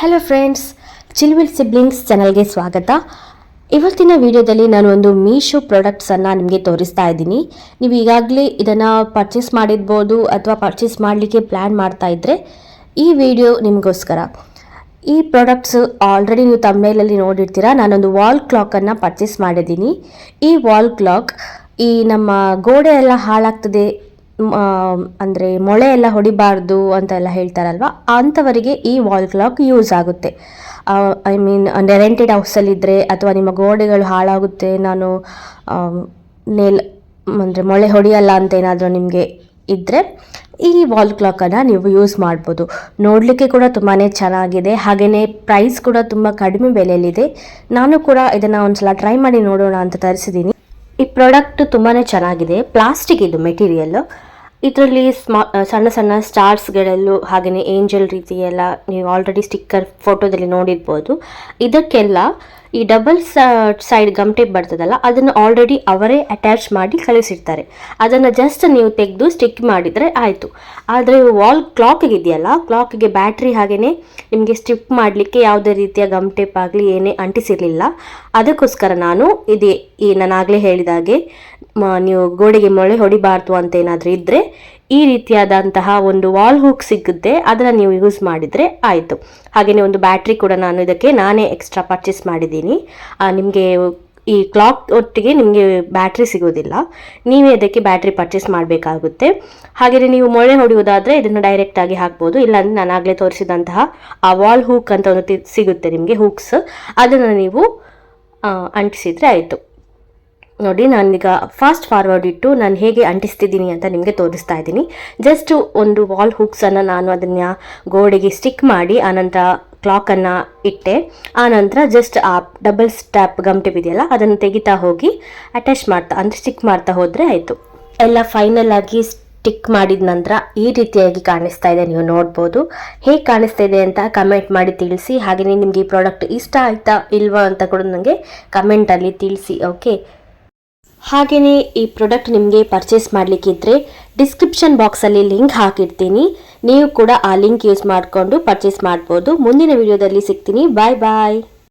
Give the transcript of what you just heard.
Hello friends ಚಿಲ್ವಿಲ್ siblings ಚಾನಲ್ಗೆ ಸ್ವಾಗತ. ಇವತ್ತಿನ ವಿಡಿಯೋದಲ್ಲಿ ನಾನು ಒಂದು ಮೀಶೋ ಪ್ರಾಡಕ್ಟ್ಸನ್ನು ನಿಮಗೆ ತೋರಿಸ್ತಾ ಇದ್ದೀನಿ. ನೀವು ಈಗಾಗಲೇ ಇದನ್ನು ಪರ್ಚೇಸ್ ಮಾಡಿರ್ಬೋದು ಅಥವಾ ಪರ್ಚೇಸ್ ಮಾಡಲಿಕ್ಕೆ ಪ್ಲ್ಯಾನ್ ಮಾಡ್ತಾ ಇದ್ದರೆ ಈ ವಿಡಿಯೋ ನಿಮಗೋಸ್ಕರ. ಈ ಪ್ರಾಡಕ್ಟ್ಸ್ ಆಲ್ರೆಡಿ ನೀವು ತಮ್ಮೇಲಲ್ಲಿ ನೋಡಿರ್ತೀರಾ, ನಾನೊಂದು ವಾಲ್ ಕ್ಲಾಕನ್ನು ಪರ್ಚೇಸ್ ಮಾಡಿದ್ದೀನಿ. ಈ ವಾಲ್ ಕ್ಲಾಕ್ ಈ ನಮ್ಮ ಗೋಡೆ ಎಲ್ಲ ಹಾಳಾಗ್ತದೆ ಅಂದರೆ ಮೊಳೆ ಎಲ್ಲ ಹೊಡಿಬಾರ್ದು ಅಂತೆಲ್ಲ ಹೇಳ್ತಾರಲ್ವ? ಅಂಥವರಿಗೆ ಈ ವಾಲ್ ಕ್ಲಾಕ್ ಯೂಸ್ ಆಗುತ್ತೆ. ಐ ಮೀನ್ ರೆಂಟೆಡ್ ಹೌಸಲ್ಲಿದ್ದರೆ ಅಥವಾ ನಿಮ್ಮ ಗೋಡೆಗಳು ಹಾಳಾಗುತ್ತೆ, ನಾನು ನೇಲ್, ಅಂದರೆ ಮೊಳೆ ಹೊಡಿಯಲ್ಲ ಅಂತ ಏನಾದರೂ ನಿಮಗೆ ಇದ್ದರೆ ಈ ವಾಲ್ ಕ್ಲಾಕನ್ನು ನೀವು ಯೂಸ್ ಮಾಡ್ಬೋದು. ನೋಡಲಿಕ್ಕೆ ಕೂಡ ತುಂಬಾ ಚೆನ್ನಾಗಿದೆ. ಹಾಗೆಯೇ ಪ್ರೈಸ್ ಕೂಡ ತುಂಬ ಕಡಿಮೆ ಬೆಲೆಯಲ್ಲಿದೆ. ನಾನು ಕೂಡ ಇದನ್ನು ಒಂದ್ಸಲ ಟ್ರೈ ಮಾಡಿ ನೋಡೋಣ ಅಂತ ತರಿಸಿದ್ದೀನಿ ಈ ಪ್ರಾಡಕ್ಟ್ ತುಂಬಾ ಚೆನ್ನಾಗಿದೆ. ಪ್ಲಾಸ್ಟಿಕ್ ಇದು ಮೆಟೀರಿಯಲ್ ಇದರಲ್ಲಿ ಸ್ಮಾ ಸಣ್ಣ ಸಣ್ಣ ಸ್ಟಾರ್ಸ್ಗಳಲ್ಲೂ ಹಾಗೆಯೇ ಏಂಜಲ್ ರೀತಿಯೆಲ್ಲ ನೀವು ಆಲ್ರೆಡಿ ಸ್ಟಿಕ್ಕರ್ ಫೋಟೋದಲ್ಲಿ ನೋಡಿರ್ಬೋದು. ಇದಕ್ಕೆಲ್ಲ ಈ ಡಬಲ್ ಸೈಡ್ ಗಮ್ ಟೇಪ್ ಬರ್ತದಲ್ಲ, ಅದನ್ನು ಆಲ್ರೆಡಿ ಅವರೇ ಅಟ್ಯಾಚ್ ಮಾಡಿ ಕಳಿಸಿರ್ತಾರೆ. ಅದನ್ನು ಜಸ್ಟ್ ನೀವು ತೆಗೆದು ಸ್ಟಿಕ್ ಮಾಡಿದರೆ ಆಯಿತು. ಆದರೆ ವಾಲ್ ಕ್ಲಾಕಿಗೆ ಇದೆಯಲ್ಲ ಕ್ಲಾಕಿಗೆ ಬ್ಯಾಟ್ರಿ ಹಾಗೆಯೇ ನಿಮಗೆ ಸ್ಟಿಕ್ ಮಾಡಲಿಕ್ಕೆ ಯಾವುದೇ ರೀತಿಯ ಗಮ್ ಟೇಪ್ ಆಗಲಿ, ಏನೇ ಅಂಟಿಸಿರಲಿಲ್ಲ. ಅದಕ್ಕೋಸ್ಕರ ನಾನು ಇದೇ ಈ ನಾನಾಗಲೇ ಹೇಳಿದಾಗೆ ನೀವು ಗೋಡೆಗೆ ಮೊಳೆ ಹೊಡಿಬಾರ್ದು ಅಂತ ಏನಾದರೂ ಇದ್ದರೆ ಈ ರೀತಿಯಾದಂತಹ ಒಂದು ವಾಲ್ ಹುಕ್ ಸಿಗುತ್ತೆ, ಅದನ್ನು ನೀವು ಯೂಸ್ ಮಾಡಿದರೆ ಆಯಿತು. ಹಾಗೆಯೇ ಒಂದು ಬ್ಯಾಟ್ರಿ ಕೂಡ ನಾನು ಇದಕ್ಕೆ ನಾನೇ ಎಕ್ಸ್ಟ್ರಾ ಪರ್ಚೇಸ್ ಮಾಡಿದ್ದೀನಿ. ನಿಮಗೆ ಈ ಕ್ಲಾಕ್ ಒಟ್ಟಿಗೆ ನಿಮಗೆ ಬ್ಯಾಟ್ರಿ ಸಿಗೋದಿಲ್ಲ. ನೀವೇ ಇದಕ್ಕೆ ಬ್ಯಾಟ್ರಿ ಪರ್ಚೇಸ್ ಮಾಡಬೇಕಾಗುತ್ತೆ. ಹಾಗೆಯೇ ನೀವು ಮೊಳೆ ಹೊಡೆಯುವುದಾದರೆ ಇದನ್ನು ಡೈರೆಕ್ಟಾಗಿ ಹಾಕ್ಬೋದು. ಇಲ್ಲಾಂದರೆ ನಾನು ಆಗಲೇ ತೋರಿಸಿದಂತಹ ಆ ವಾಲ್ ಹೂಕ್ ಅಂತ ಒಂದು ಸಿಗುತ್ತೆ ನಿಮಗೆ ಹೂಕ್ಸ್ ಅದನ್ನು ನೀವು ಅಂಟಿಸಿದರೆ ಆಯಿತು. ನೋಡಿ, ನಾನೀಗ ಫಾಸ್ಟ್ ಫಾರ್ವರ್ಡ್ ಇಟ್ಟು ನಾನು ಹೇಗೆ ಅಂಟಿಸ್ತಿದ್ದೀನಿ ಅಂತ ನಿಮಗೆ ತೋರಿಸ್ತಾ ಇದ್ದೀನಿ. ಜಸ್ಟ್ ಒಂದು ವಾಲ್ ಹುಕ್ಸನ್ನು ನಾನು ಅದನ್ನು ಗೋಡೆಗೆ ಸ್ಟಿಕ್ ಮಾಡಿ, ಆನಂತರ ಕ್ಲಾಕನ್ನು ಇಟ್ಟೆ. ಆನಂತರ ಜಸ್ಟ್ ಆ ಡಬಲ್ ಸ್ಟ್ಯಾಪ್ ಗಮ್ ಟೇಪ್ ಇದೆಯಲ್ಲ, ಅದನ್ನು ತೆಗಿತಾ ಹೋಗಿ ಅಟ್ಯಾಚ್ ಮಾಡ್ತಾ, ಅಂದರೆ ಸ್ಟಿಕ್ ಮಾಡ್ತಾ ಹೋದರೆ ಆಯಿತು. ಎಲ್ಲ ಫೈನಲ್ ಆಗಿ ಸ್ಟಿಕ್ ಮಾಡಿದ ನಂತರ ಈ ರೀತಿಯಾಗಿ ಕಾಣಿಸ್ತಾ ಇದೆ, ನೀವು ನೋಡ್ಬೋದು. ಹೇಗೆ ಕಾಣಿಸ್ತಾ ಇದೆ ಅಂತ ಕಮೆಂಟ್ ಮಾಡಿ ತಿಳಿಸಿ. ಹಾಗೆಯೇ ನಿಮಗೆ ಈ ಪ್ರಾಡಕ್ಟ್ ಇಷ್ಟ ಆಯ್ತಾ ಇಲ್ವಾ ಅಂತ ಕೂಡ ನನಗೆ ಕಮೆಂಟಲ್ಲಿ ತಿಳಿಸಿ ಓಕೆ ಹಾಗೆಯೇ ಈ ಪ್ರಾಡಕ್ಟ್ ನಿಮಗೆ ಪರ್ಚೇಸ್ ಮಾಡಲಿಕ್ಕಿದ್ರೆ ಡಿಸ್ಕ್ರಿಪ್ಷನ್ ಬಾಕ್ಸಲ್ಲಿ ಲಿಂಕ್ ಹಾಕಿರ್ತೀನಿ. ನೀವು ಕೂಡ ಆ ಲಿಂಕ್ ಯೂಸ್ ಮಾಡಿಕೊಂಡು ಪರ್ಚೇಸ್ ಮಾಡ್ಬೋದು. ಮುಂದಿನ ವಿಡಿಯೋದಲ್ಲಿ ಸಿಗ್ತೀನಿ. ಬಾಯ್ ಬಾಯ್